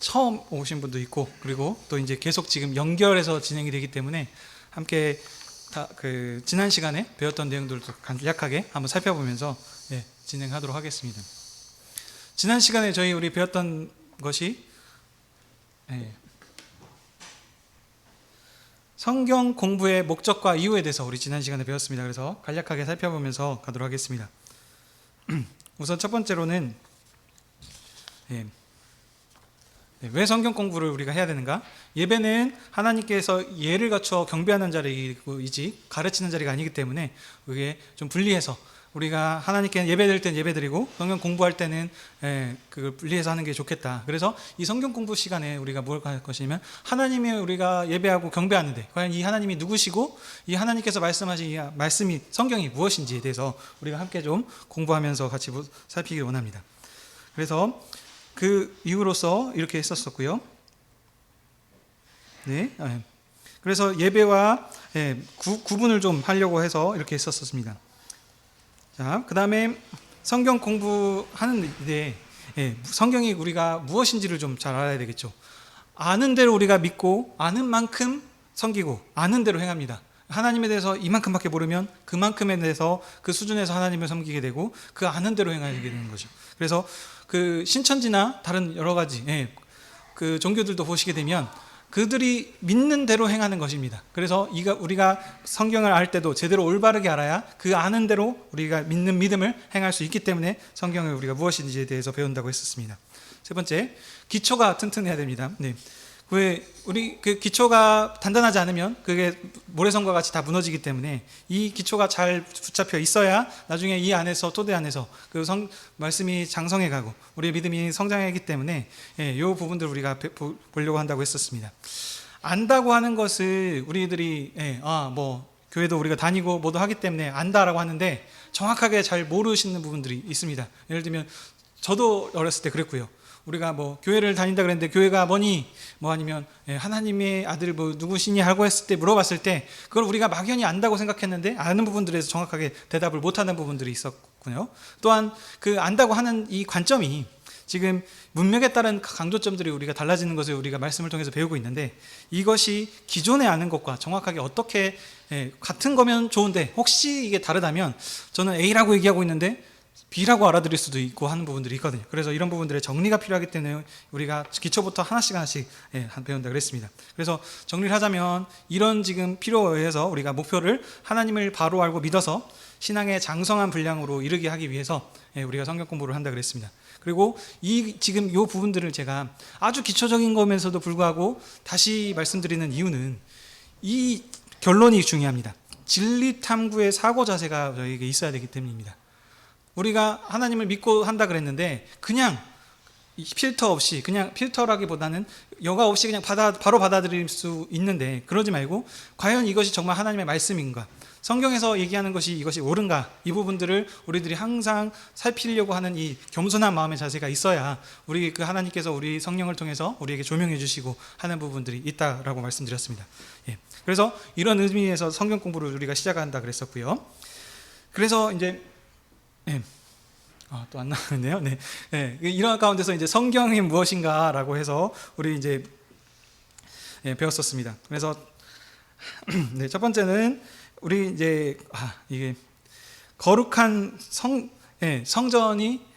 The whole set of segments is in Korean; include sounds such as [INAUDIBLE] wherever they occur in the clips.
처음 오신 분도 있고 그리고 또 이제 계속 지금 연결해서 진행이 되기 때문에 함께 다 그 지난 시간에 배웠던 내용들도 간략하게 한번 살펴보면서 예, 진행하도록 하겠습니다. 지난 시간에 저희 우리 배웠던 것이 예, 성경 공부의 목적과 이유에 대해서 우리 지난 시간에 배웠습니다. 그래서 간략하게 살펴보면서 가도록 하겠습니다. [CLEARS THROAT] 우선 첫 번째로는 예, 네, 왜 성경 공부를 우리가 해야 되는가? 예배는 하나님께서 예를 갖추어 경배하는 자리이지 가르치는 자리가 아니기 때문에 그게 좀 분리해서 우리가 하나님께 예배 드릴 때는 예배 드리고 성경 공부할 때는 예, 그걸 분리해서 하는 게 좋겠다. 그래서 이 성경 공부 시간에 우리가 뭘 할 것이냐면 하나님이 우리가 예배하고 경배하는데 과연 이 하나님이 누구시고 이 하나님께서 말씀하신 이 말씀이 성경이 무엇인지에 대해서 우리가 함께 좀 공부하면서 같이 살피기 원합니다. 그래서 그 이유로서 이렇게 했었었고요. 네. 예. 그래서 예배와 예, 구, 구분을 좀 하려고 해서 이렇게 했었습니다. 자, 그 다음에 성경 공부하는데 예, 성경이 우리가 무엇인지를 좀 잘 알아야 되겠죠. 아는 대로 우리가 믿고 아는 만큼 섬기고 아는 대로 행합니다. 하나님에 대해서 이만큼밖에 모르면 그만큼에 대해서 그 수준에서 하나님을 섬기게 되고 그 아는 대로 행하게 되는 거죠. 그래서 그 신천지나 다른 여러 가지 예, 그 종교들도 보시게 되면 그들이 믿는 대로 행하는 것입니다. 그래서 이가 우리가 성경을 알 때도 제대로 올바르게 알아야 그 아는 대로 우리가 믿는 믿음을 행할 수 있기 때문에 성경을 우리가 무엇인지에 대해서 배운다고 했었습니다. 세 번째, 기초가 튼튼해야 됩니다. 네. 왜 우리 그 기초가 단단하지 않으면 그게 모래성과 같이 다 무너지기 때문에 이 기초가 잘 붙잡혀 있어야 나중에 이 안에서 토대 안에서 그 성 말씀이 장성해 가고 우리의 믿음이 성장하기 때문에 예, 이 부분들 우리가 보, 보려고 한다고 했었습니다. 안다고 하는 것을 우리들이 예, 아 뭐 교회도 우리가 다니고 뭐도 하기 때문에 안다라고 하는데 정확하게 잘 모르시는 부분들이 있습니다. 예를 들면 저도 어렸을 때 그랬고요. 우리가 뭐 교회를 다닌다 그랬는데 교회가 뭐니 뭐 아니면 예, 하나님의 아들 뭐 누구시니 하고 했을 때 물어봤을 때 그걸 우리가 막연히 안다고 생각했는데 아는 부분들에서 정확하게 대답을 못하는 부분들이 있었군요. 또한 그 안다고 하는 이 관점이 지금 문맥에 따른 강조점들이 우리가 달라지는 것을 우리가 말씀을 통해서 배우고 있는데 이것이 기존에 아는 것과 정확하게 어떻게 예, 같은 거면 좋은데 혹시 이게 다르다면 저는 A라고 얘기하고 있는데 B라고 알아들을 수도 있고 하는 부분들이 있거든요. 그래서 이런 부분들의 정리가 필요하기 때문에 우리가 기초부터 하나씩 하나씩 예, 배운다 그랬습니다. 그래서 정리를 하자면 이런 지금 필요에 의해서 우리가 목표를 하나님을 바로 알고 믿어서 신앙의 장성한 분량으로 이르게 하기 위해서 예, 우리가 성경 공부를 한다 그랬습니다. 그리고 이 지금 이 부분들을 제가 아주 기초적인 거면서도 불구하고 다시 말씀드리는 이유는 이 결론이 중요합니다. 진리 탐구의 사고 자세가 저에게 있어야 되기 때문입니다. 우리가 하나님을 믿고 한다 그랬는데 그냥 필터 없이 그냥 필터라기보다는 여과 없이 그냥 받아, 바로 받아들일 수 있는데 그러지 말고 과연 이것이 정말 하나님의 말씀인가 성경에서 얘기하는 것이 이것이 옳은가 이 부분들을 우리들이 항상 살피려고 하는 이 겸손한 마음의 자세가 있어야 우리 그 하나님께서 우리 성령을 통해서 우리에게 조명해 주시고 하는 부분들이 있다라고 말씀드렸습니다. 예. 그래서 이런 의미에서 성경 공부를 우리가 시작한다 그랬었고요. 그래서 이제 예. 아, 또 안 나오는데요. 네. 네. 이런 가운데서 이제 성경이 무엇인가라고 해서 우리 이제 예, 배웠었습니다. 그래서 [CLEARS THROAT] 네, 첫 번째는 우리 이제 아, 이게 거룩한 성 예, 성전이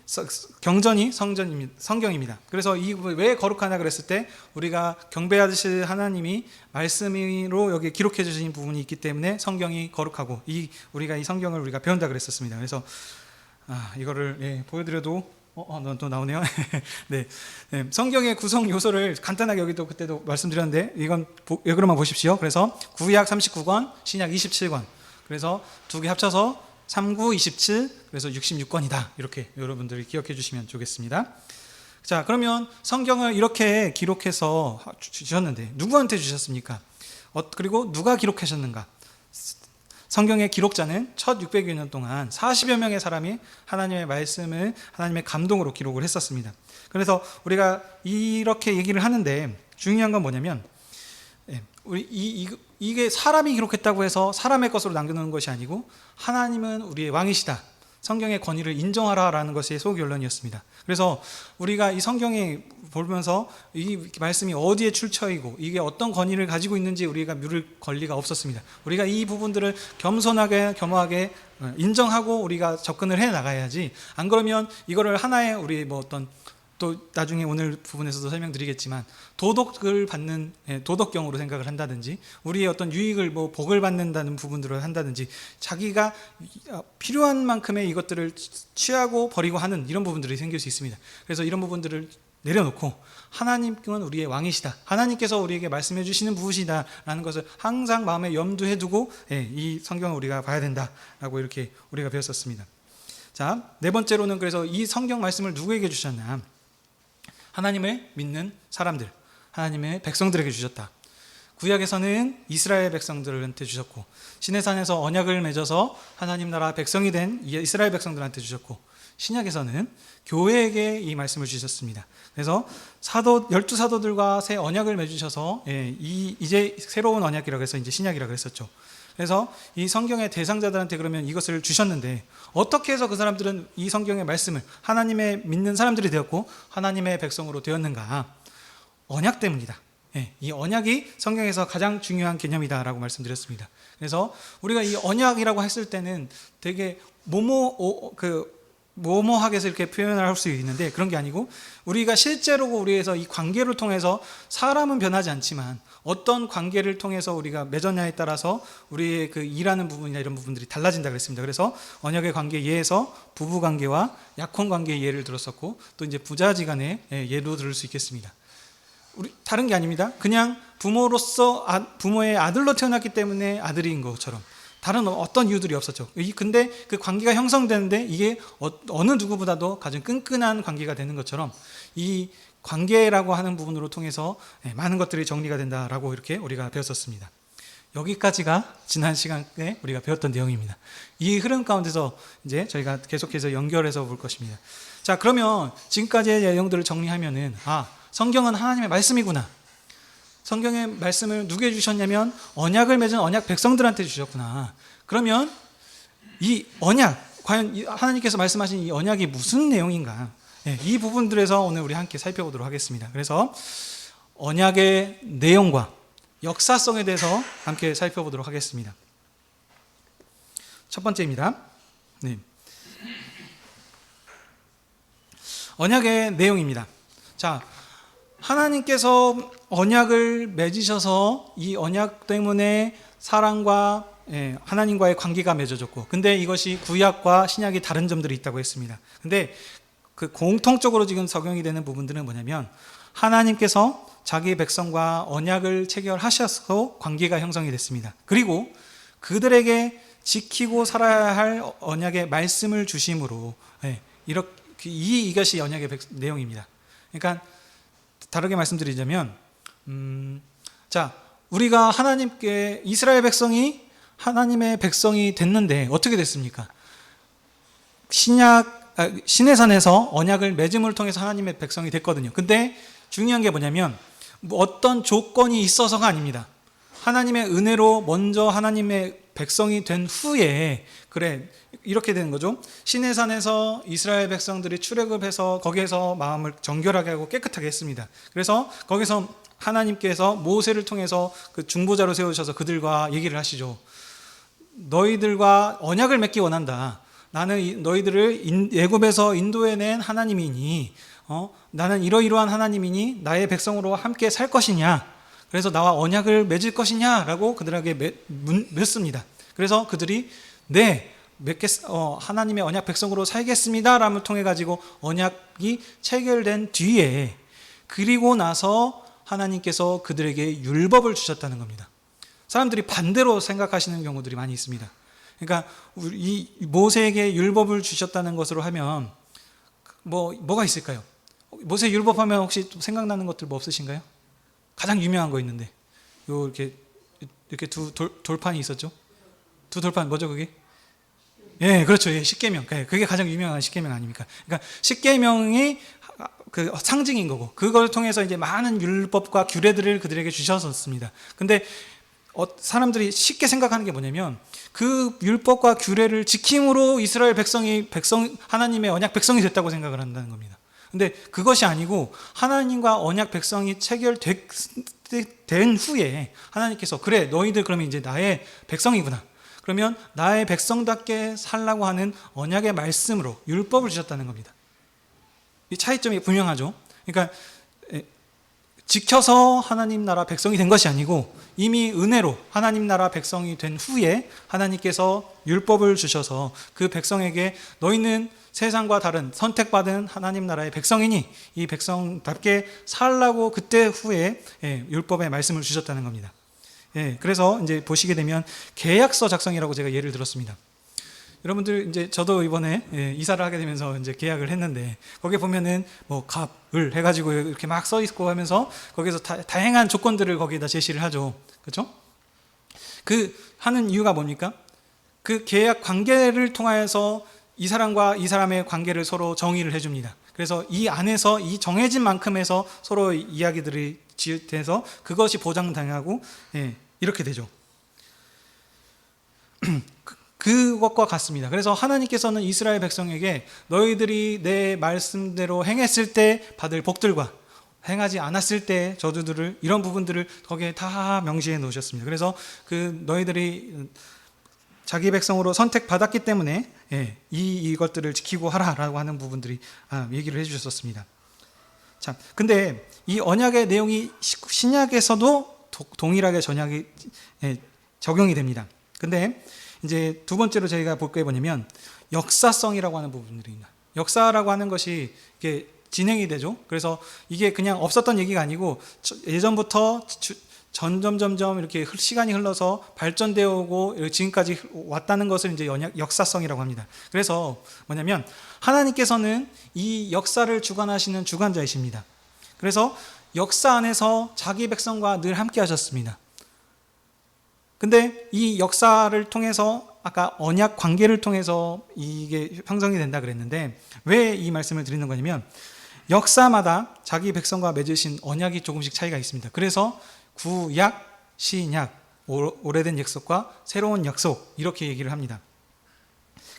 경전이 성전입니다. 성경입니다. 그래서 이 왜 거룩하냐 그랬을 때 우리가 경배하듯이 하나님이 말씀으로 여기 기록해 주신 부분이 있기 때문에 성경이 거룩하고 이 우리가 이 성경을 우리가 배운다 그랬었습니다. 그래서 아, 이거를 예, 보여드려도 어, 어, 또 나오네요. [LAUGHS] 네. 네. 성경의 구성 요소를 간단하게 여기도 그때도 말씀드렸는데 이건 여기로만 보십시오. 그래서 구약 39권, 신약 27권. 그래서 두 개 합쳐서 39, 27, 그래서 66권이다. 이렇게 여러분들이 기억해 주시면 좋겠습니다. 자, 그러면 성경을 이렇게 기록해서 주셨는데 누구한테 주셨습니까? 어, 그리고 누가 기록하셨는가? 성경의 기록자는 첫 600여 년 동안 40여 명의 사람이 하나님의 말씀을 하나님의 감동으로 기록을 했었습니다. 그래서 우리가 이렇게 얘기를 하는데 중요한 건 뭐냐면 예, 우리 이, 이, 이게 사람이 기록했다고 해서 사람의 것으로 남겨놓은 것이 아니고 하나님은 우리의 왕이시다. 성경의 권위를 인정하라라는 것이 소결론이었습니다. 그래서 우리가 이 성경에 보면서 이 말씀이 어디에 출처이고 이게 어떤 권위를 가지고 있는지 우리가 물을 권리가 없었습니다. 우리가 이 부분들을 겸손하게 겸허하게 어, 인정하고 우리가 접근을 해 나가야지 안 그러면 이거를 하나의 우리 뭐 어떤 또 나중에 오늘 부분에서도 설명드리겠지만 도덕을 받는 예, 도덕경으로 생각을 한다든지 우리의 어떤 유익을 뭐 복을 받는다는 부분들을 한다든지 자기가 어, 필요한 만큼의 이것들을 취하고 버리고 하는 이런 부분들이 생길 수 있습니다. 그래서 이런 부분들을 내려놓고 하나님은 우리의 왕이시다. 하나님께서 우리에게 말씀해 주시는 무엇이다라는 것을 항상 마음에 염두해 두고 예, 이 성경을 우리가 봐야 된다라고 이렇게 우리가 배웠었습니다. 자, 네 번째로는 그래서 이 성경 말씀을 누구에게 주셨나? 하나님을 믿는 사람들, 하나님의 백성들에게 주셨다. 구약에서는 이스라엘 백성들한테 주셨고 시내산에서 언약을 맺어서 하나님 나라 백성이 된 이스라엘 백성들한테 주셨고 신약에서는 교회에게 이 말씀을 주셨습니다. 그래서 사도 열두 사도들과 새 언약을 맺으셔서 예, 이 이제 새로운 언약이라고 해서 이제 신약이라고 했었죠. 그래서 이 성경의 대상자들한테 그러면 이것을 주셨는데 어떻게 해서 그 사람들은 이 성경의 말씀을 하나님의 믿는 사람들이 되었고 하나님의 백성으로 되었는가? 언약 때문이다. 예, 이 언약이 성경에서 가장 중요한 개념이다라고 말씀드렸습니다. 그래서 우리가 이 언약이라고 했을 때는 되게 모모 오, 그 모모하게 해서 이렇게 표현을 할 수 있는데 그런 게 아니고 우리가 실제로 우리에서 이 관계를 통해서 사람은 변하지 않지만 어떤 관계를 통해서 우리가 맺었냐에 따라서 우리의 그 일하는 부분이나 이런 부분들이 달라진다 그랬습니다. 그래서 언약의 관계 예에서 부부 관계와 약혼 관계의 예를 들었었고 또 이제 부자지간의 예, 예도 들을 수 있겠습니다. 우리 다른 게 아닙니다. 그냥 부모로서 아, 부모의 아들로 태어났기 때문에 아들인 것처럼 다른 어떤 이유들이 없었죠. 이 근데 그 관계가 형성되는데 이게 어, 어느 누구보다도 가장 끈끈한 관계가 되는 것처럼 이 관계라고 하는 부분으로 통해서 예, 많은 것들이 정리가 된다라고 이렇게 우리가 배웠었습니다. 여기까지가 지난 시간에 우리가 배웠던 내용입니다. 이 흐름 가운데서 이제 저희가 계속해서 연결해서 볼 것입니다. 자, 그러면 지금까지의 내용들을 정리하면은 아, 성경은 하나님의 말씀이구나. 성경의 말씀을 누구에 주셨냐면 언약을 맺은 언약 백성들한테 주셨구나. 그러면 이 언약 과연 이 하나님께서 말씀하신 이 언약이 무슨 내용인가? 예, 이 부분들에서 오늘 우리 함께 살펴보도록 하겠습니다. 그래서 언약의 내용과 역사성에 대해서 함께 살펴보도록 하겠습니다. 첫 번째입니다. 네. 언약의 내용입니다. 자, 하나님께서 언약을 맺으셔서 이 언약 때문에 사랑과 예, 하나님과의 관계가 맺어졌고, 근데 이것이 구약과 신약이 다른 점들이 있다고 했습니다. 근데 그 공통적으로 지금 적용이 되는 부분들은 뭐냐면 하나님께서 자기 백성과 언약을 체결하셔서 관계가 형성이 됐습니다. 그리고 그들에게 지키고 살아야 할 언약의 말씀을 주심으로 예, 이렇게 이 이것이 언약의 백- 내용입니다. 그러니까 다르게 말씀드리자면, 음, 자 우리가 하나님께 이스라엘 백성이 하나님의 백성이 됐는데 어떻게 됐습니까? 신약 아, 시내산에서 언약을 맺음을 통해서 하나님의 백성이 됐거든요. 근데 중요한 게 뭐냐면 뭐 어떤 조건이 있어서가 아닙니다. 하나님의 은혜로 먼저 하나님의 백성이 된 후에 그래 이렇게 되는 거죠. 시내산에서 이스라엘 백성들이 출애굽 해서 거기에서 마음을 정결하게 하고 깨끗하게 했습니다. 그래서 거기서 하나님께서 모세를 통해서 그 중보자로 세우셔서 그들과 얘기를 하시죠. 너희들과 언약을 맺기 원한다. 나는 이- 너희들을 인- 애굽에서 인도해낸 하나님이니, 어, 나는 이러이러한 하나님이니 나의 백성으로 함께 살 것이냐. 그래서 나와 언약을 맺을 것이냐라고 그들에게 맺, 문- 묻습니다. 그래서 그들이 네 맺겠 어, 하나님의 언약 백성으로 살겠습니다라를 통해 가지고 언약이 체결된 뒤에 그리고 나서 하나님께서 그들에게 율법을 주셨다는 겁니다. 사람들이 반대로 생각하시는 경우들이 많이 있습니다. 그러니까 이 모세에게 율법을 주셨다는 것으로 하면 뭐 뭐가 있을까요? 모세 율법하면 혹시 좀 생각나는 것들 뭐 없으신가요? 가장 유명한 거 있는데 요 이렇게 이렇게 두 돌, 돌판이 있었죠. 두 돌판 뭐죠 그게? 예, 그렇죠. 예, 십계명. 예, 그게 가장 유명한 십계명 아닙니까? 그러니까 십계명이 그 상징인 거고 그걸 통해서 이제 많은 율법과 규례들을 그들에게 주셨었습니다. 근데 어, 사람들이 쉽게 생각하는 게 뭐냐면 그 율법과 규례를 지킴으로 이스라엘 백성이 백성 하나님의 언약 백성이 됐다고 생각을 한다는 겁니다. 근데 그것이 아니고 하나님과 언약 백성이 체결된 후에 하나님께서 그래 너희들 그러면 이제 나의 백성이구나. 그러면 나의 백성답게 살라고 하는 언약의 말씀으로 율법을 주셨다는 겁니다. 이 차이점이 분명하죠. 그러니까 에, 지켜서 하나님 나라 백성이 된 것이 아니고 이미 은혜로 하나님 나라 백성이 된 후에 하나님께서 율법을 주셔서 그 백성에게 너희는 세상과 다른 선택받은 하나님 나라의 백성이니 이 백성답게 살라고 그때 후에 예, 율법의 말씀을 주셨다는 겁니다. 예, 그래서 이제 보시게 되면 계약서 작성이라고 제가 예를 들었습니다. 여러분들 이제 저도 이번에 예, 이사를 하게 되면서 이제 계약을 했는데 거기에 보면은 뭐 갑을 해가지고 이렇게 막 써 있고 하면서 거기서 다, 다양한 조건들을 거기에다 제시를 하죠. 그렇죠? 그 하는 이유가 뭡니까? 그 계약 관계를 통하여서 이 사람과 이 사람의 관계를 서로 정의를 해줍니다. 그래서 이 안에서 이 정해진 만큼에서 서로 이야기들이 지어서 그것이 보장당하고 예, 이렇게 되죠. [CLEARS THROAT] 그- 그것과 같습니다. 그래서 하나님께서는 이스라엘 백성에게 너희들이 내 말씀대로 행했을 때 받을 복들과 행하지 않았을 때 저주들을 이런 부분들을 거기에 다 명시해 놓으셨습니다. 그래서 그 너희들이 자기 백성으로 선택받았기 때문에 예, 이 이것들을 지키고 하라라고 하는 부분들이 아, 얘기를 해주셨었습니다. 자, 근데 이 언약의 내용이 시- 신약에서도 도- 동일하게 전약이 예, 적용이 됩니다. 근데 이제 두 번째로 저희가 볼 게 뭐냐면 역사성이라고 하는 부분들입니다. 역사라고 하는 것이 이게 진행이 되죠. 그래서 이게 그냥 없었던 얘기가 아니고 저- 예전부터 주- 점점 점점 이렇게 흘- 시간이 흘러서 발전되어 오고 지금까지 왔다는 것을 이제 역사성이라고 합니다. 그래서 뭐냐면 하나님께서는 이 역사를 주관하시는 주관자이십니다. 그래서 역사 안에서 자기 백성과 늘 함께 하셨습니다. 근데 이 역사를 통해서 아까 언약 관계를 통해서 이게 형성이 된다 그랬는데 왜 이 말씀을 드리는 거냐면 역사마다 자기 백성과 맺으신 언약이 조금씩 차이가 있습니다. 그래서 구약, 신약, 오- 오래된 약속과 새로운 약속 이렇게 얘기를 합니다.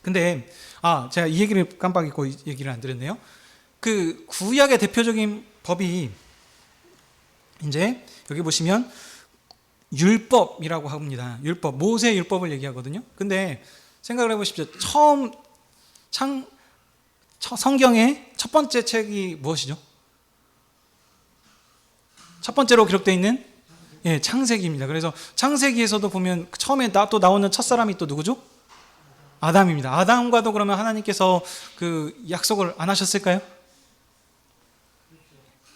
근데 아 제가 이 얘기를 깜빡 잊고 이 얘기를 안 드렸네요. 그 구약의 대표적인 법이 이제 여기 보시면 율법이라고 합니다. 율법 모세 율법을 얘기하거든요. 근데 생각을 해보십시오. 처음 창 처- 성경의 첫 번째 책이 무엇이죠? 첫 번째로 기록되어 있는 예, 창세기입니다. 그래서 창세기에서도 보면 처음에 나, 또 나오는 첫 사람이 또 누구죠? 아담입니다. 아담과도 그러면 하나님께서 그 약속을 안 하셨을까요?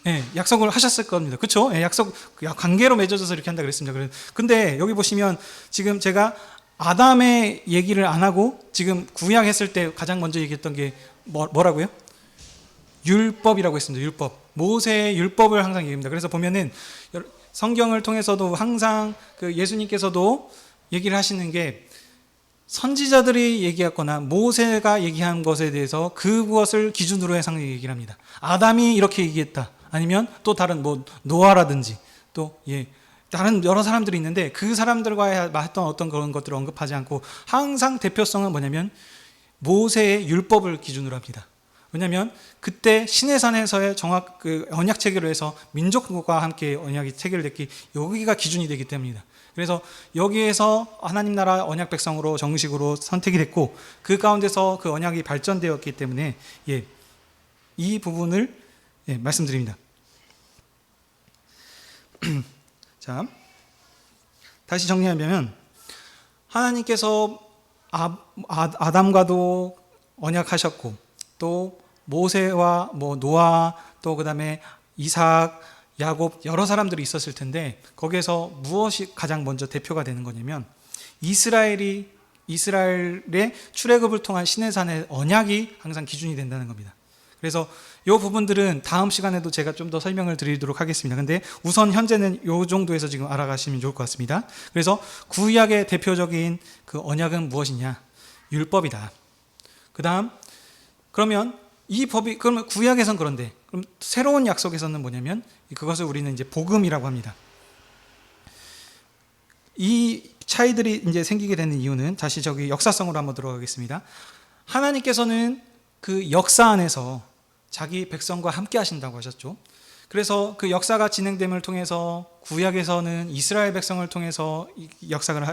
예, 약속을 하셨을 겁니다. 그렇죠? 예, 약속 그 관계로 맺어져서 이렇게 한다 그랬습니다. 근데 여기 보시면 지금 제가 아담의 얘기를 안 하고 지금 구약 했을 때 가장 먼저 얘기했던 게 뭐, 뭐라고요? 율법이라고 했습니다. 율법. 모세의 율법을 항상 얘기합니다. 그래서 보면은 성경을 통해서도 항상 그 예수님께서도 얘기를 하시는 게 선지자들이 얘기했거나 모세가 얘기한 것에 대해서 그것을 기준으로 해서 얘기를 합니다. 아담이 이렇게 얘기했다. 아니면 또 다른 뭐 노아라든지 또 예. 다른 여러 사람들이 있는데 그 사람들과 했던 어떤 그런 것들을 언급하지 않고 항상 대표성은 뭐냐면 모세의 율법을 기준으로 합니다. 왜냐하면 그때 시내산에서의 정확 그 언약 체결을 해서 민족과 함께 언약이 체결됐기 여기가 기준이 되기 때문이다. 그래서 여기에서 하나님 나라 언약 백성으로 정식으로 선택이 됐고 그 가운데서 그 언약이 발전되었기 때문에 예, 이 부분을 예, 말씀드립니다. [CLEARS THROAT] 자, 다시 정리하면 하나님께서 아, 아, 아담과도 언약하셨고 또 모세와 뭐 노아 또 그다음에 이삭 야곱 여러 사람들이 있었을 텐데 거기에서 무엇이 가장 먼저 대표가 되는 거냐면 이스라엘이 이스라엘의 출애굽을 통한 시내산의 언약이 항상 기준이 된다는 겁니다. 그래서 이 부분들은 다음 시간에도 제가 좀 더 설명을 드리도록 하겠습니다. 근데 우선 현재는 이 정도에서 지금 알아가시면 좋을 것 같습니다. 그래서 구약의 대표적인 그 언약은 무엇이냐? 율법이다. 그 다음, 그러면 이 법이, 그러면 구약에선 그런데, 그럼 새로운 약속에서는 뭐냐면 그것을 우리는 이제 복음이라고 합니다. 이 차이들이 이제 생기게 되는 이유는 다시 저기 역사성으로 한번 들어가겠습니다. 하나님께서는 그 역사 안에서 자기 백성과 함께 하신다고 하셨죠. 그래서 그 역사가 진행됨을 통해서 구약에서는 이스라엘 백성을 통해서 이 역사를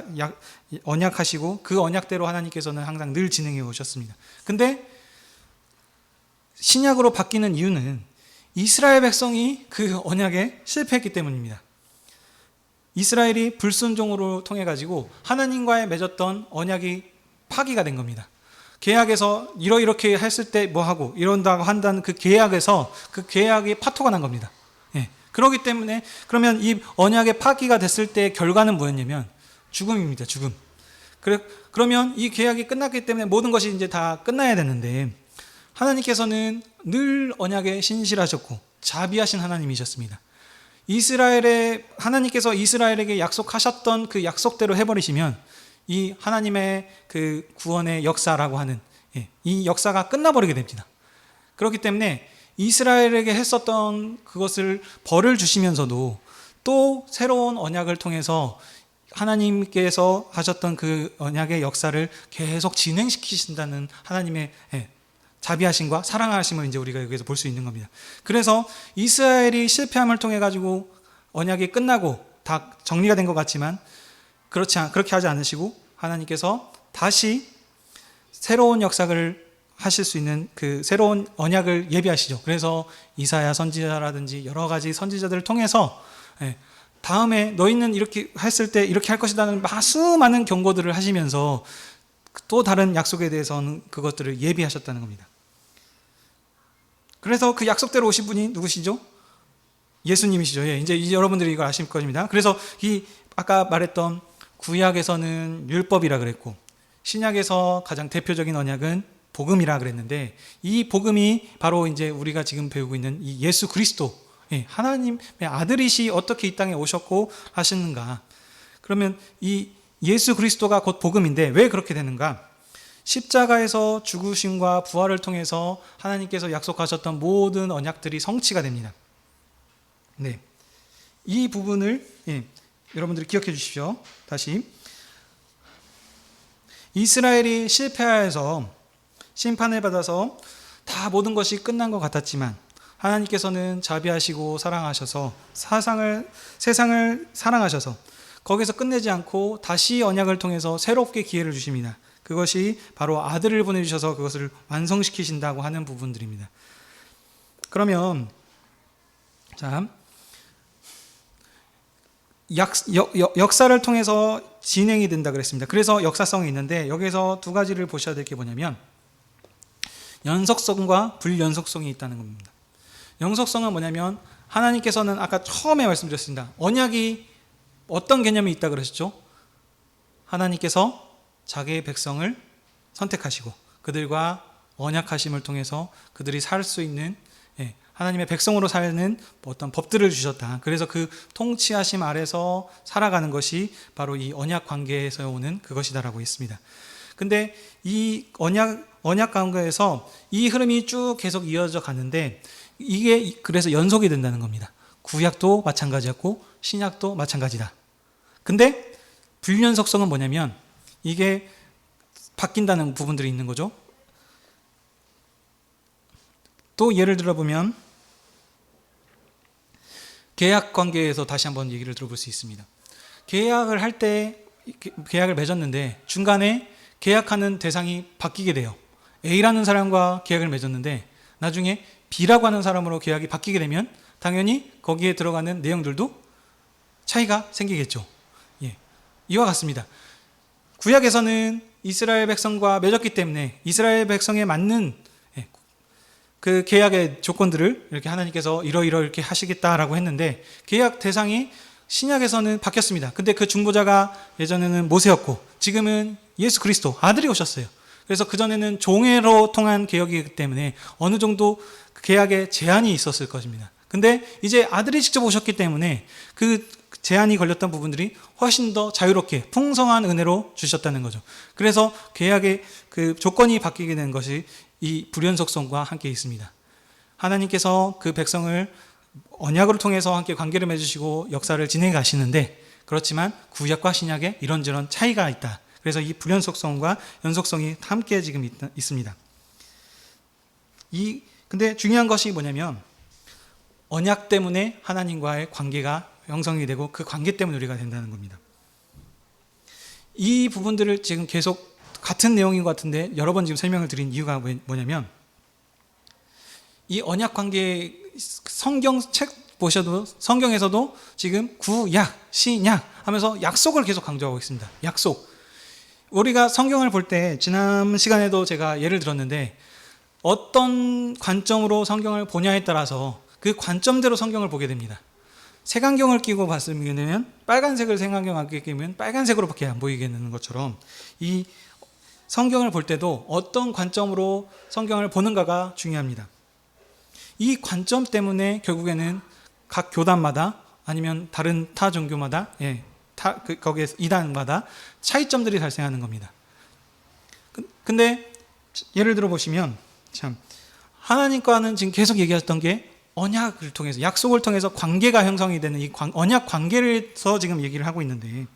언약하시고 그 언약대로 하나님께서는 항상 늘 진행해 오셨습니다. 근데 신약으로 바뀌는 이유는 이스라엘 백성이 그 언약에 실패했기 때문입니다. 이스라엘이 불순종으로 통해 가지고 하나님과의 맺었던 언약이 파기가 된 겁니다. 계약에서 이러이렇게 했을 때 뭐 하고 이런다고 한다는 그 계약에서 그 계약이 파토가 난 겁니다. 예. 그렇기 때문에 그러면 이 언약의 파기가 됐을 때 결과는 뭐였냐면 죽음입니다. 죽음. 그래, 그러면 이 계약이 끝났기 때문에 모든 것이 이제 다 끝나야 되는데 하나님께서는 늘 언약에 신실하셨고 자비하신 하나님이셨습니다. 이스라엘의 하나님께서 이스라엘에게 약속하셨던 그 약속대로 해버리시면 이 하나님의 그 구원의 역사라고 하는 예, 이 역사가 끝나버리게 됩니다. 그렇기 때문에 이스라엘에게 했었던 그것을 벌을 주시면서도 또 새로운 언약을 통해서 하나님께서 하셨던 그 언약의 역사를 계속 진행시키신다는 하나님의 예, 자비하심과 사랑하심을 이제 우리가 여기서 볼 수 있는 겁니다. 그래서 이스라엘이 실패함을 통해 가지고 언약이 끝나고 다 정리가 된 것 같지만 그렇지 않, 그렇게 하지 않으시고 하나님께서 다시 새로운 역사를 하실 수 있는 그 새로운 언약을 예비하시죠. 그래서 이사야 선지자라든지 여러 가지 선지자들을 통해서 예, 다음에 너희는 이렇게 했을 때 이렇게 할 것이라는 마수 많은 경고들을 하시면서 또 다른 약속에 대해서는 그것들을 예비하셨다는 겁니다. 그래서 그 약속대로 오신 분이 누구시죠? 예수님이시죠. 예, 이제 여러분들이 이걸 아실 것입니다. 그래서 이 아까 말했던 구약에서는 율법이라 그랬고 신약에서 가장 대표적인 언약은 복음이라 그랬는데 이 복음이 바로 이제 우리가 지금 배우고 있는 이 예수 그리스도 예, 하나님의 아들이시 어떻게 이 땅에 오셨고 하시는가? 그러면 이 예수 그리스도가 곧 복음인데 왜 그렇게 되는가? 십자가에서 죽으심과 부활을 통해서 하나님께서 약속하셨던 모든 언약들이 성취가 됩니다. 네. 이 부분을 예, 여러분들이 기억해 주십시오. 다시. 이스라엘이 실패하여서 심판을 받아서 다 모든 것이 끝난 것 같았지만 하나님께서는 자비하시고 사랑하셔서 사상을 세상을 사랑하셔서 거기서 끝내지 않고 다시 언약을 통해서 새롭게 기회를 주십니다. 그것이 바로 아들을 보내주셔서 그것을 완성시키신다고 하는 부분들입니다. 그러면 자 약, 역, 역, 역사를 통해서 진행이 된다 그랬습니다. 그래서 역사성이 있는데 여기서 두 가지를 보셔야 될 게 뭐냐면 연속성과 불연속성이 있다는 겁니다. 연속성은 뭐냐면 하나님께서는 아까 처음에 말씀드렸습니다. 언약이 어떤 개념이 있다 그러셨죠? 하나님께서 자기의 백성을 선택하시고 그들과 언약하심을 통해서 그들이 살 수 있는 예, 하나님의 백성으로 사는 어떤 법들을 주셨다. 그래서 그 통치하심 아래서 살아가는 것이 바로 이 언약 관계에서 오는 그것이다라고 했습니다. 근데 이 언약 언약 관계에서 이 흐름이 쭉 계속 이어져 가는데 이게 그래서 연속이 된다는 겁니다. 구약도 마찬가지였고 신약도 마찬가지다. 근데 불연속성은 뭐냐면 이게 바뀐다는 부분들이 있는 거죠. 또 예를 들어 보면 계약 관계에서 다시 한번 얘기를 들어볼 수 있습니다. 계약을 할 때 계약을 맺었는데 중간에 계약하는 대상이 바뀌게 돼요. A라는 사람과 계약을 맺었는데 나중에 B라고 하는 사람으로 계약이 바뀌게 되면 당연히 거기에 들어가는 내용들도 차이가 생기겠죠. 예. 이와 같습니다. 구약에서는 이스라엘 백성과 맺었기 때문에 이스라엘 백성에 맞는 예, 그 계약의 조건들을 이렇게 하나님께서 이러이러 이렇게 하시겠다라고 했는데 계약 대상이 신약에서는 바뀌었습니다. 근데 그 중보자가 예전에는 모세였고 지금은 예수 그리스도 아들이 오셨어요. 그래서 그전에는 종회로 통한 계약이기 때문에 어느 정도 그 계약에 제한이 있었을 것입니다. 근데 이제 아들이 직접 오셨기 때문에 그 제한이 걸렸던 부분들이 훨씬 더 자유롭게 풍성한 은혜로 주셨다는 거죠. 그래서 계약의 그 조건이 바뀌게 된 것이 이 불연속성과 함께 있습니다. 하나님께서 그 백성을 언약으로 통해서 함께 관계를 맺으시고 역사를 진행해 가시는데 그렇지만 구약과 신약에 이런저런 차이가 있다. 그래서 이 불연속성과 연속성이 함께 지금 있, 있습니다. 이 근데 중요한 것이 뭐냐면 언약 때문에 하나님과의 관계가 형성이 되고 그 관계 때문에 우리가 된다는 겁니다. 이 부분들을 지금 계속 같은 내용인 것 같은데 여러 번 지금 설명을 드린 이유가 뭐- 뭐냐면 이 언약 관계 성경 책 보셔도 성경에서도 지금 구약, 신약 하면서 약속을 계속 강조하고 있습니다. 약속. 우리가 성경을 볼 때 지난 시간에도 제가 예를 들었는데 어떤 관점으로 성경을 보냐에 따라서 그 관점대로 성경을 보게 됩니다. 색안경을 끼고 봤으면 빨간색을 색안경 안 끼면 빨간색으로밖에 안 보이게 되는 것처럼 이 성경을 볼 때도 어떤 관점으로 성경을 보는가가 중요합니다. 이 관점 때문에 결국에는 각 교단마다 아니면 다른 타 종교마다 예, 타, 그, 거기에 이단마다 차이점들이 발생하는 겁니다. 그- 근데 예를 들어 보시면 참 하나님과는 지금 계속 얘기했던 게 언약을 통해서 약속을 통해서 관계가 형성이 되는 이 관- 언약 관계를서 지금 얘기를 하고 있는데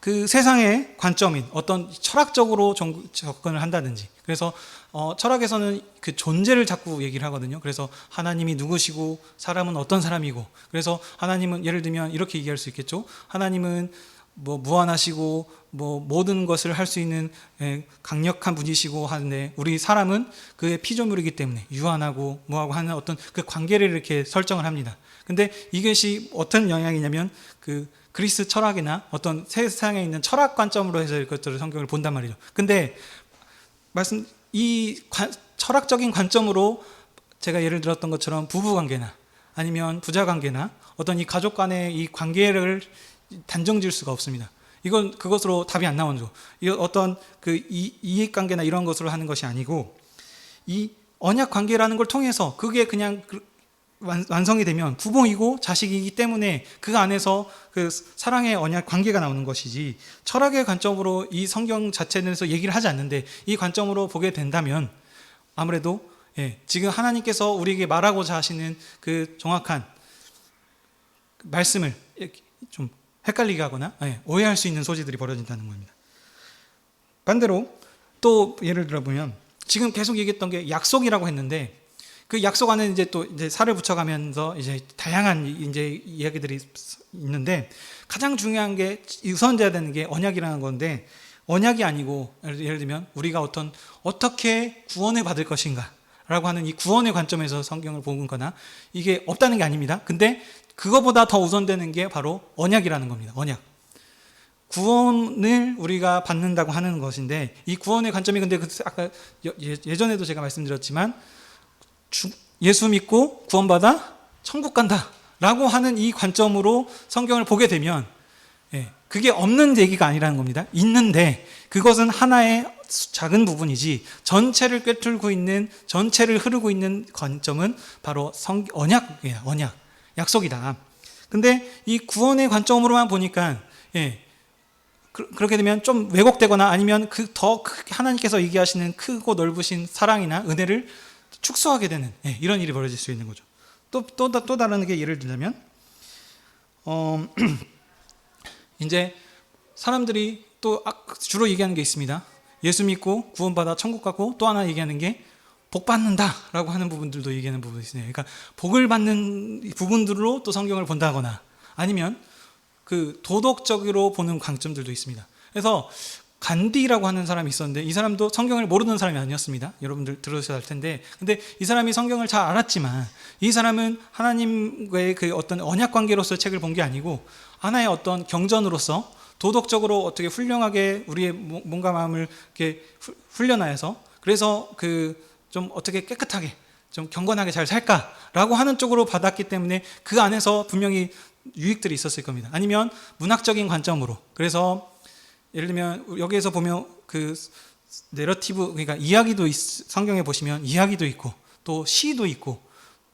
그 세상의 관점인 어떤 철학적으로 정- 접근을 한다든지 그래서 어, 철학에서는 그 존재를 자꾸 얘기를 하거든요. 그래서 하나님이 누구시고 사람은 어떤 사람이고 그래서 하나님은 예를 들면 이렇게 얘기할 수 있겠죠. 하나님은 뭐 무한하시고 뭐 모든 것을 할 수 있는 예, 강력한 분이시고 하는데 우리 사람은 그의 피조물이기 때문에 유한하고 뭐하고 하는 어떤 그 관계를 이렇게 설정을 합니다. 근데 이것이 어떤 영향이냐면 그 그리스 철학이나 어떤 세상에 있는 철학 관점으로 해서 이것들을 성경을 본단 말이죠. 근데 말씀 이 관- 철학적인 관점으로 제가 예를 들었던 것처럼 부부 관계나 아니면 부자 관계나 어떤 이 가족 간의 이 관계를 단정 지을 수가 없습니다. 이건 그것으로 답이 안 나오죠. 이 어떤 그 이, 이익 관계나 이런 것으로 하는 것이 아니고 이 언약 관계라는 걸 통해서 그게 그냥 그 완, 완성이 되면 부모이고 자식이기 때문에 그 안에서 그 사랑의 언약 관계가 나오는 것이지 철학의 관점으로 이 성경 자체에서 얘기를 하지 않는데 이 관점으로 보게 된다면 아무래도 예, 지금 하나님께서 우리에게 말하고자 하시는 그 정확한 말씀을 좀 헷갈리게 하거나 예, 오해할 수 있는 소지들이 벌어진다는 겁니다. 반대로 또 예를 들어 보면 지금 계속 얘기했던 게 약속이라고 했는데 그 약속 안에 이제 또 이제 살을 붙여가면서 이제 다양한 이제 이야기들이 있는데 가장 중요한 게 우선돼야 되는 게 언약이라는 건데 언약이 아니고 예를 들면 우리가 어떤 어떻게 구원을 받을 것인가 라고 하는 이 구원의 관점에서 성경을 보는 거나 이게 없다는 게 아닙니다. 근데 그거보다 더 우선되는 게 바로 언약이라는 겁니다. 언약. 구원을 우리가 받는다고 하는 것인데 이 구원의 관점이 근데 그 아까 예- 예전에도 제가 말씀드렸지만 주- 예수 믿고 구원받아 천국 간다라고 하는 이 관점으로 성경을 보게 되면 예, 그게 없는 얘기가 아니라는 겁니다. 있는데 그것은 하나의 작은 부분이지 전체를 꿰뚫고 있는 전체를 흐르고 있는 관점은 바로 성, 언약이야 언약 약속이다. 근데 이 구원의 관점으로만 보니까 예, 그, 렇게 되면 좀 왜곡되거나 아니면 그 더 하나님께서 얘기하시는 크고 넓으신 사랑이나 은혜를 축소하게 되는 예, 이런 일이 벌어질 수 있는 거죠. 또또또 다른 게 예를 들자면 어, [CLEARS THROAT] 이제 사람들이 또 아- 주로 얘기하는 게 있습니다. 예수 믿고 구원받아 천국 가고 또 하나 얘기하는 게 복 받는다라고 하는 부분들도 얘기하는 부분이 있어요. 그러니까 복을 받는 부분들로 또 성경을 본다거나 아니면 그 도덕적으로 보는 관점들도 있습니다. 그래서 간디라고 하는 사람이 있었는데 이 사람도 성경을 모르는 사람이 아니었습니다. 여러분들 들으셔야 할 텐데. 근데 이 사람이 성경을 잘 알았지만 이 사람은 하나님과의 그 어떤 언약 관계로서 책을 본 게 아니고 하나의 어떤 경전으로서 도덕적으로 어떻게 훌륭하게 우리의 모- 몸과 마음을 이렇게 후- 훈련하여서 그래서 그 좀 어떻게 깨끗하게 좀 경건하게 잘 살까라고 하는 쪽으로 받았기 때문에 그 안에서 분명히 유익들이 있었을 겁니다. 아니면 문학적인 관점으로 그래서 예를 들면 여기에서 보면 그 내러티브 그러니까 이야기도 있, 성경에 보시면 이야기도 있고 또 시도 있고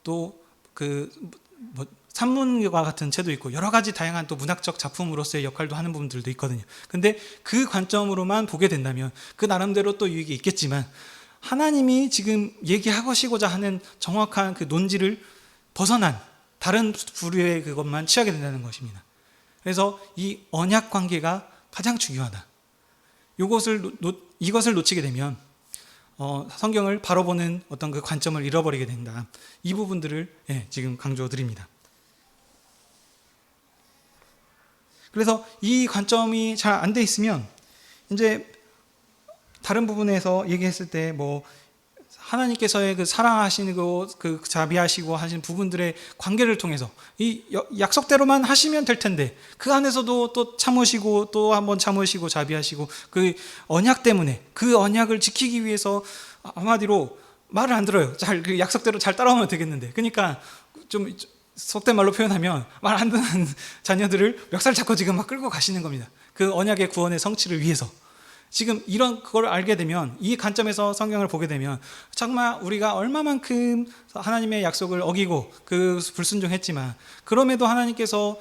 또그 뭐 산문과 같은 책도 있고 여러 가지 다양한 또 문학적 작품으로서의 역할도 하는 부분들도 있거든요. 근데 그 관점으로만 보게 된다면 그 나름대로 또 유익이 있겠지만 하나님이 지금 얘기하고시고자 하는 정확한 그 논지를 벗어난 다른 부류의 그것만 취하게 된다는 것입니다. 그래서 이 언약 관계가 가장 중요하다. 이것을 이것을 놓치게 되면 어, 성경을 바로 보는 어떤 그 관점을 잃어버리게 된다. 이 부분들을 예, 지금 강조드립니다. 그래서 이 관점이 잘 안 돼 있으면 이제 다른 부분에서 얘기했을 때 뭐 하나님께서의 그 사랑하시고 그 자비하시고 하신 부분들의 관계를 통해서 이 여- 약속대로만 하시면 될 텐데 그 안에서도 또 참으시고 또 한번 참으시고 자비하시고 그 언약 때문에 그 언약을 지키기 위해서 한마디로 말을 안 들어요. 잘 그 약속대로 잘 따라오면 되겠는데 그러니까 좀 속된 말로 표현하면 말 안 듣는 [LAUGHS] 자녀들을 멱살 잡고 지금 막 끌고 가시는 겁니다. 그 언약의 구원의 성취를 위해서. 지금 이런 그걸 알게 되면 이 관점에서 성경을 보게 되면 정말 우리가 얼마만큼 하나님의 약속을 어기고 그 불순종했지만 그럼에도 하나님께서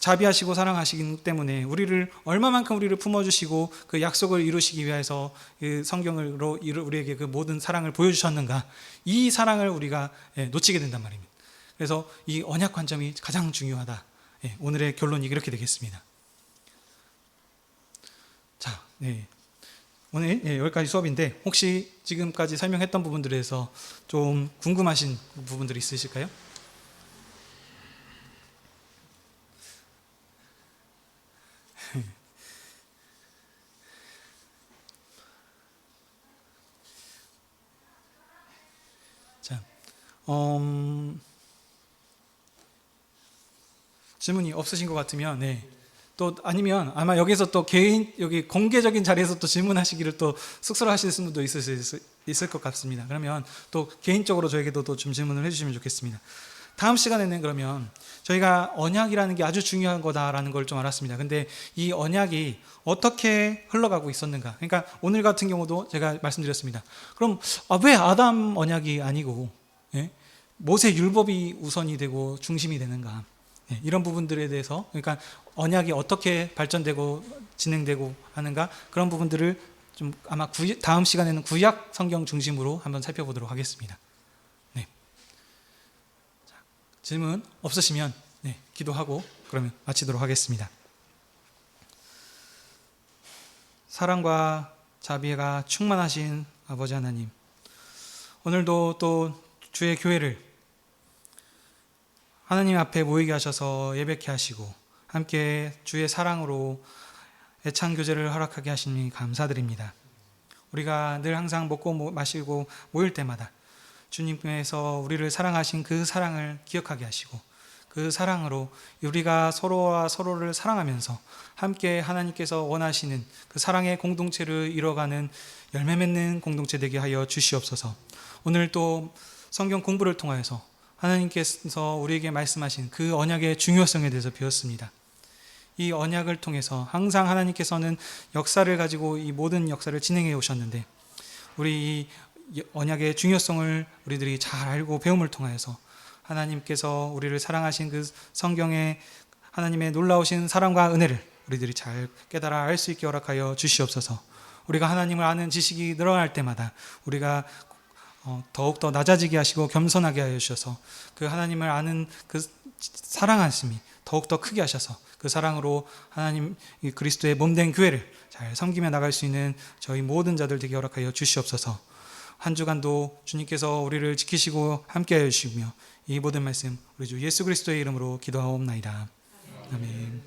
자비하시고 사랑하시기 때문에 우리를 얼마만큼 우리를 품어주시고 그 약속을 이루시기 위해서 그 성경으로 우리에게 그 모든 사랑을 보여주셨는가 이 사랑을 우리가 예, 놓치게 된단 말입니다. 그래서 이 언약 관점이 가장 중요하다. 예, 오늘의 결론이 이렇게 되겠습니다. 자, 네. 오늘 예, 여기까지 수업인데 혹시 지금까지 설명했던 부분들에서 좀 궁금하신 부분들이 있으실까요? [LAUGHS] 자, 음, 질문이 없으신 것 같으면 네. 또 아니면 아마 여기서 또 개인 여기 공개적인 자리에서 또 질문하시기를 또 쑥스러워하실 분도 있을 수 있을 것 같습니다. 그러면 또 개인적으로 저에게도 또 좀 질문을 해주시면 좋겠습니다. 다음 시간에는 그러면 저희가 언약이라는 게 아주 중요한 거다라는 걸 좀 알았습니다. 근데 이 언약이 어떻게 흘러가고 있었는가? 그러니까 오늘 같은 경우도 제가 말씀드렸습니다. 그럼 아, 왜 아담 언약이 아니고 예? 모세 율법이 우선이 되고 중심이 되는가? 예, 이런 부분들에 대해서 그러니까 언약이 어떻게 발전되고 진행되고 하는가 그런 부분들을 좀 아마 구, 다음 시간에는 구약 성경 중심으로 한번 살펴보도록 하겠습니다. 네. 자, 질문 없으시면 네, 기도하고 그러면 마치도록 하겠습니다. 사랑과 자비가 충만하신 아버지 하나님, 오늘도 또 주의 교회를 하나님 앞에 모이게 하셔서 예배케 하시고 함께 주의 사랑으로 애창 교제를 허락하게 하시니 감사드립니다. 우리가 늘 항상 먹고 모- 마시고 모일 때마다 주님께서 우리를 사랑하신 그 사랑을 기억하게 하시고 그 사랑으로 우리가 서로와 서로를 사랑하면서 함께 하나님께서 원하시는 그 사랑의 공동체를 이뤄가는 열매 맺는 공동체 되게 하여 주시옵소서. 오늘 또 성경 공부를 통하여서 하나님께서 우리에게 말씀하신 그 언약의 중요성에 대해서 배웠습니다. 이 언약을 통해서 항상 하나님께서는 역사를 가지고 이 모든 역사를 진행해 오셨는데 우리 이 언약의 중요성을 우리들이 잘 알고 배움을 통하여서 하나님께서 우리를 사랑하신 그 성경의 하나님의 놀라우신 사랑과 은혜를 우리들이 잘 깨달아 알 수 있게 허락하여 주시옵소서. 우리가 하나님을 아는 지식이 늘어날 때마다 우리가 어, 더욱더 낮아지게 하시고 겸손하게 하여 주셔서 그 하나님을 아는 그 사랑하심이 더욱더 크게 하셔서 그 사랑으로 하나님 이 그리스도의 몸된 교회를 잘 섬기며 나갈 수 있는 저희 모든 자들 되게 허락하여 주시옵소서. 한 주간도 주님께서 우리를 지키시고 함께하여 주시며 이 모든 말씀 우리 주 예수 그리스도의 이름으로 기도하옵나이다. 아멘.